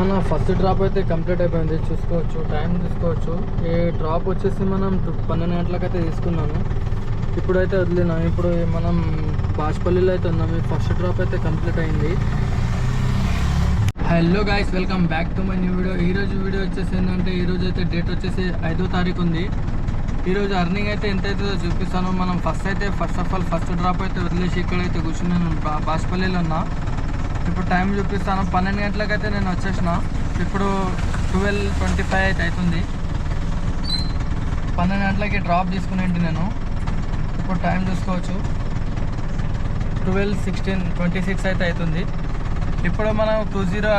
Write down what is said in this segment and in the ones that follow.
మన first drop అయితే complete అయిపోయింది. చూసుకోవచ్చు టైం చూసుకోవచ్చు. ఈ డ్రాప్ వచ్చేసి మనం పన్నెండు గంటలకైతే తీసుకున్నాను ఇప్పుడైతే వదిలినాం. ఇప్పుడు మనం బాజ్పల్లిలో అయితే ఉన్నాం ఈ ఫస్ట్ డ్రాప్ అయితే కంప్లీట్ అయింది. Hello guys welcome back to my new video ఈ రోజు వీడియో వచ్చేసి ఏంటంటే ఈరోజు అయితే డేట్ వచ్చేసి ఐదో తారీఖు ఉంది. ఈరోజు అర్నింగ్ అయితే ఎంత అవుతుందో చూపిస్తాను. మనం ఫస్ట్ అయితే first of all first drop అయితే వదిలేసి ఇక్కడైతే కూర్చున్నాను. బా- బాష్పల్లిలో ఉన్నా. ఇప్పుడు టైం చూపిస్తాను. పన్నెండు గంటలకైతే నేను వచ్చేసిన. ఇప్పుడు ట్వెల్వ్ ట్వంటీ ఫైవ్ అయితే అవుతుంది. పన్నెండు గంటలకి డ్రాప్ తీసుకునేంటి నేను? ఇప్పుడు టైం చూసుకోవచ్చు. ట్వెల్వ్ సిక్స్టీన్ ట్వంటీ సిక్స్ అయితే అవుతుంది. ఇప్పుడు మనం two zero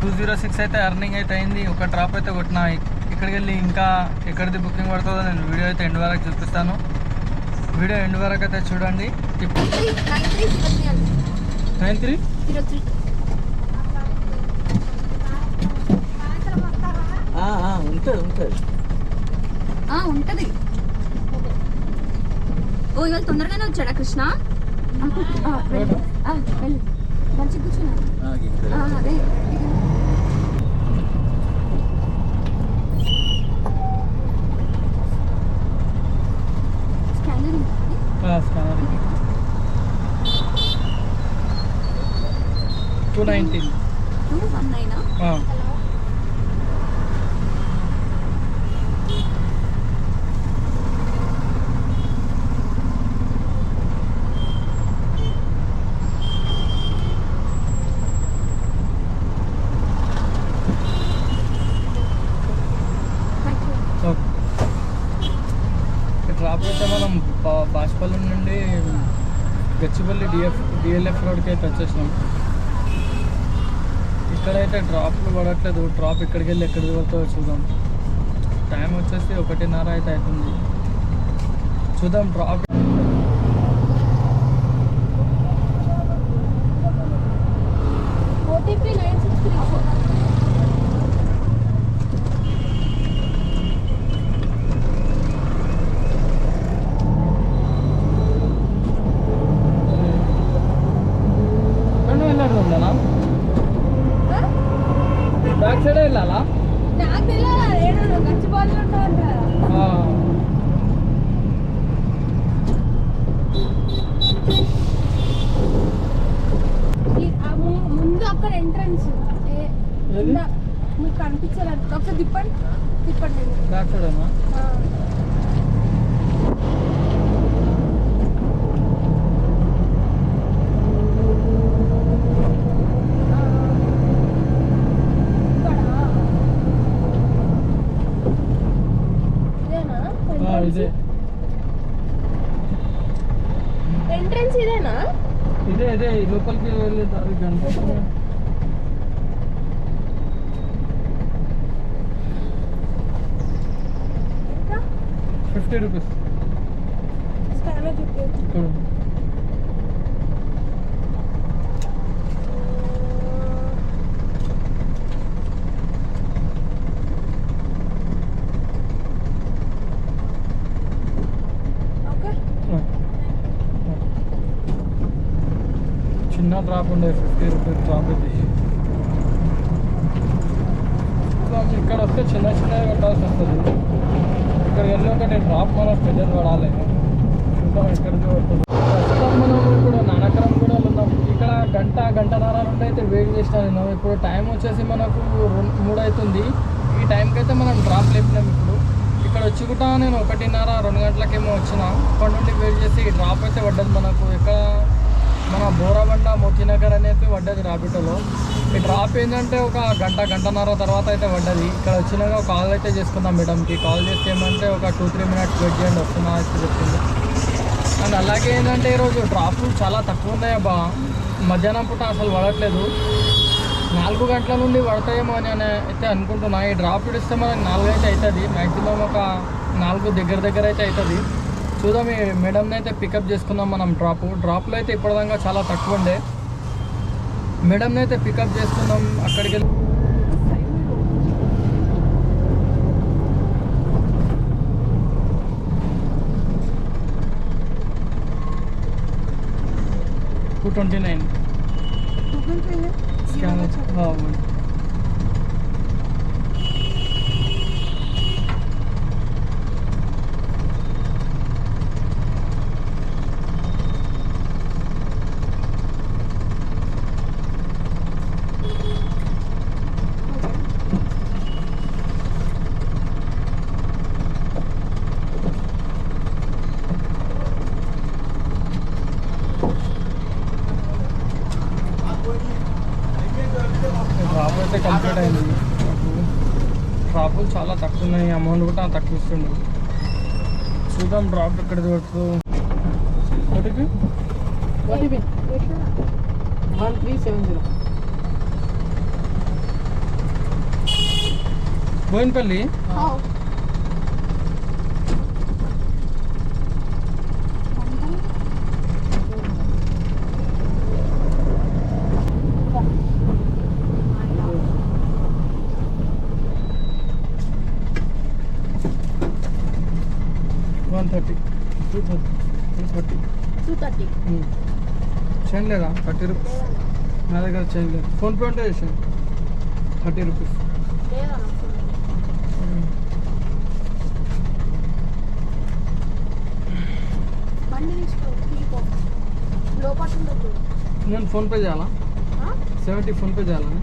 two zero six అయితే అర్నింగ్ అయితే అయింది. ఒక డ్రాప్ అయితే కొట్టిన. ఇక్కడికి వెళ్ళి ఇంకా ఎక్కడిది బుకింగ్ పడుతుందో నేను వీడియో అయితే ఎండ్ వరకు చూపిస్తాను. వీడియో ఎండ్ వరకు అయితే చూడండి. నైన్ త్రీ ఉంటుంది ఉంటుంది. ఉంటది. ఓ ఇవాళ తొందరగానే వచ్చాడా కృష్ణ. మంచిగా కూర్చున్నా ఆ, అదే స్కానర్ ఉందా? Scanner two nineteen. డ్రాప్ అయితే మనం బా- బాష్పల్లి నుండి గచ్చిపల్లి డిఎఫ్ డిఎల్ఎఫ్ రోడ్కి అయితే వచ్చేసినాం. ఎక్కడైతే డ్రాప్లు పడట్లేదు డ్రాప్ ఇక్కడికి వెళ్ళి ఎక్కడికి పడుతుందో చూద్దాం. టైం వచ్చేసి ఒకటిన్నర అయితే అవుతుంది. చూద్దాం drop OTP nine six three four రెండు వెళ్ళాడు ఉందా బ్యాక్ సైడ్ వెళ్ళాలా నాకు తెలియదు ఏడు గచ్చిబాజు ఉంటావంట ఆ. ముందు అక్కడ ఎంట్రన్స్ ఏది? మీకు కనిపించాలంట ఒకసారి తిప్పండి తిప్పండి బ్యాక్ సైడ్ అన్నా ఆ. ఆ. ఇక్కడా? ఇదేనా ఆ, ఇదే ఎంట్రన్స్ ఇదేనా ఇదే ఇదే ఈ లోపలికి వెళ్ళే దారి గంట ఇంకా ఫిఫ్టీ రూపీస్ స్కానర్ చూపించు ఇక్కడ ఓకే చిన్న డ్రాప్ ఉండే ఫిఫ్టీ రూపీస్ డ్రాప్ ఇది కొంచెం ఇక్కడ వస్తే చిన్న చిన్నవి కట్టాల్సి వస్తుంది ఇక్కడ వెళ్ళి ఒకటి డ్రాప్ మనం పెద్దది పడాలి. చూద్దాం ఎక్కడ పడుతుంది ప్రస్తుతం మనం ఇప్పుడు నానకరం కూడా ఉన్నాం ఇక్కడ గంట గంటన్నర నుండి అయితే వెయిట్ చేసినా నేను. ఇప్పుడు టైం వచ్చేసి మనకు రెండు మూడు అవుతుంది ఈ టైంకి అయితే మనం డ్రాప్ లేపినాం ఇప్పుడు. ఇక్కడ వచ్చి కూడా నేను ఒకటిన్నర రెండు గంటలకేమో వచ్చిన. అక్కడ నుండి వెయిట్ చేసి డ్రాప్ అయితే పడ్డది మనకు. ఇక్కడ మన బోరబండ మోతీనగర్ అనేది పడ్డది ర్యాపిటోలో ఈ డ్రాప్ ఏంటంటే ఒక గంట గంటన్నర తర్వాత అయితే పడ్డది. ఇక్కడ వచ్చినాక కాల్ అయితే చేసుకుందాం మేడంకి కాల్ చేస్తే ఏమంటే ఒక టూ త్రీ మినిట్స్ వెయిట్ చేయండి వస్తున్నా అయితే చెప్పింది. అండ్ అలాగే ఏంటంటే ఈరోజు డ్రాప్లు చాలా తక్కువ ఉన్నాయి అబ్బా. మధ్యాహ్నం పూట అసలు పడట్లేదు. నాలుగు గంటల నుండి పడతాయేమో అని అయితే అనుకుంటున్నా. ఈ డ్రాప్ ఇస్తే మనకి నాలుగు అయితే అవుతుంది మ్యాక్సిమం ఒక నాలుగు దగ్గర దగ్గర అయితే అవుతుంది చూద్దాం ఈ మేడంని అయితే పికప్ చేసుకుందాం మనం డ్రాప్ డ్రాప్లో అయితే ఇప్పటిదాకా చాలా తక్కువ ఉండే. మేడంని అయితే పికప్ చేసుకుందాం అక్కడికి వెళ్ళి. టూ ట్వంటీ నైన్ స్కాన్ అయితే కంప్లీట్ అయింది నాకు డ్రాపులు ఉన్నాయి అమౌంట్ కూడా తక్కువ ఇస్తుండు. చూద్దాం డ్రాప్ ఎక్కడ దొరుకుతుందో. OTP one three seven zero. Boinapalli one thirty two thirty two thirty two thirty change లేదా? Thirty rupees. నా దగ్గర చేంజ్ లేదు. ఫోన్పే ఉంటే చేసాను థర్టీ రూపీస్. నేను ఫోన్పే చేయాలా? సెవెంటీ ఫోన్పే చేయాలని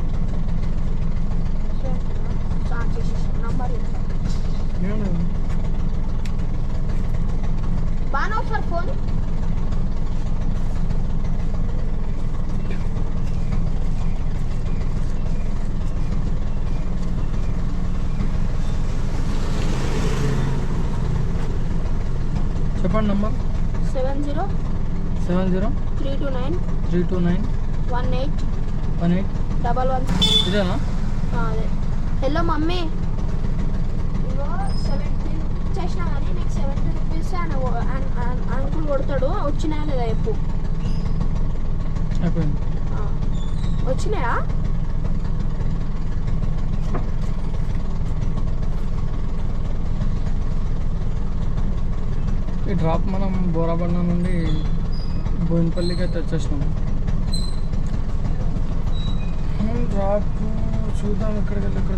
స్టార్ట్ చేసేసి. నంబర్ నేను బాగా ఒకసారి ఫోన్. చెప్పండి number. Seven zero seven zero three two nine three two nine one eight one eight double one ఇదేనా? అదే. Hello mummy. ఇగో సెవెంటీ చేసినా కానీ నీకు సెవెంటీ రూపీస్ అంకుల్ కొడతాడు. వచ్చినాయా లేదా చెప్పు. వచ్చినాయా? ఈ డ్రాప్ మనం బోరాబండ నుండి బోయినపల్లికి అయితే వచ్చేసినాం డ్రాప్? చూద్దాం ఎక్కడికి వెళ్ళి ఎక్కడ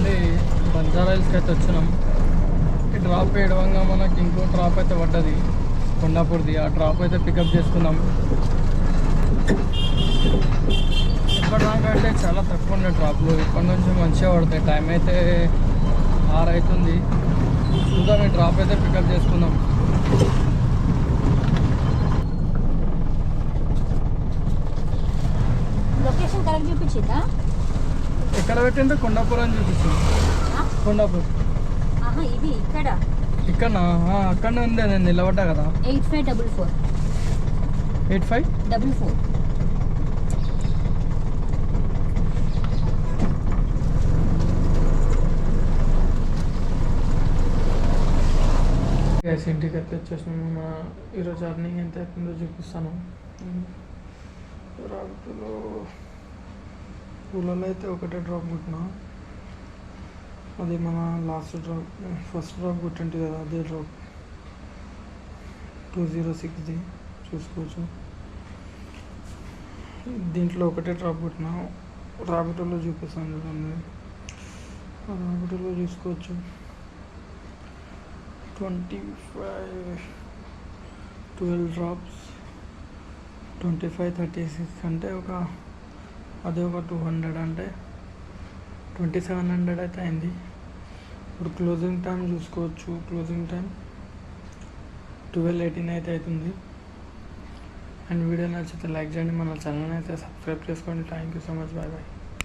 నుండి బంజారాయిల్స్కి అయితే వచ్చినాం. ఈ డ్రాప్ వేయడంగా మనకి ఇంకో డ్రాప్ అయితే పడ్డది. కొండాపూర్ది. ఆ డ్రాప్ అయితే పికప్ చేసుకున్నాం. ఇప్పటిదాకంటే చాలా తక్కువ ఉండే డ్రాప్లు. ఇప్పటి నుంచి మంచిగా పడతాయి. టైం అయితే ఆరు అవుతుంది చూద్దాం ఈ డ్రాప్ అయితే పికప్ చేసుకుందాం. లొకేషన్ కరెక్ట్ చూపించిందా ఎక్కడ పెట్టింటే కొండాపూర్ అని చూపిస్తుంది. కొండాపూర్. ఆహా ఇది ఇక్కడ? ఇక్కడ అక్కడనే ఉంది నేను నిలబడ్డా కదా. Eight five double four. Eight five? Double four. Gas ఇంటికి అయితే వచ్చేసినాము మన ఈరోజు అర్నింగ్ ఎంత అవుతుందో చూపిస్తాను. రాబులో పూలలో అయితే ఒకటే డ్రాప్ కొట్టినా. అది మన లాస్ట్ డ్రాప్ ఫస్ట్ డ్రాప్ కుట్టింటి కదా అదే డ్రాప్. టూ జీరో సిక్స్ది చూసుకోవచ్చు. దీంట్లో ఒకటే డ్రాప్ కొట్టినా. రాబిటోలో చూపిస్తాను చూడండి రాబిటోలో చూసుకోవచ్చు. Twenty five twelve drops. Twenty five thirty six అంటే ఒక అది ఒక టూ హండ్రెడ్ అంటే ట్వంటీ సెవెన్ హండ్రెడ్ అయితే అయింది. ఇప్పుడు క్లోజింగ్ టైం చూసుకోవచ్చు. క్లోజింగ్ టైం ట్వెల్వ్ ఎయిటీన్ అయితే అవుతుంది. అండ్ వీడియో నచ్చితే లైక్ చేయండి. మన ఛానల్ అయితే సబ్స్క్రైబ్ చేసుకోండి. Thank you so much bye bye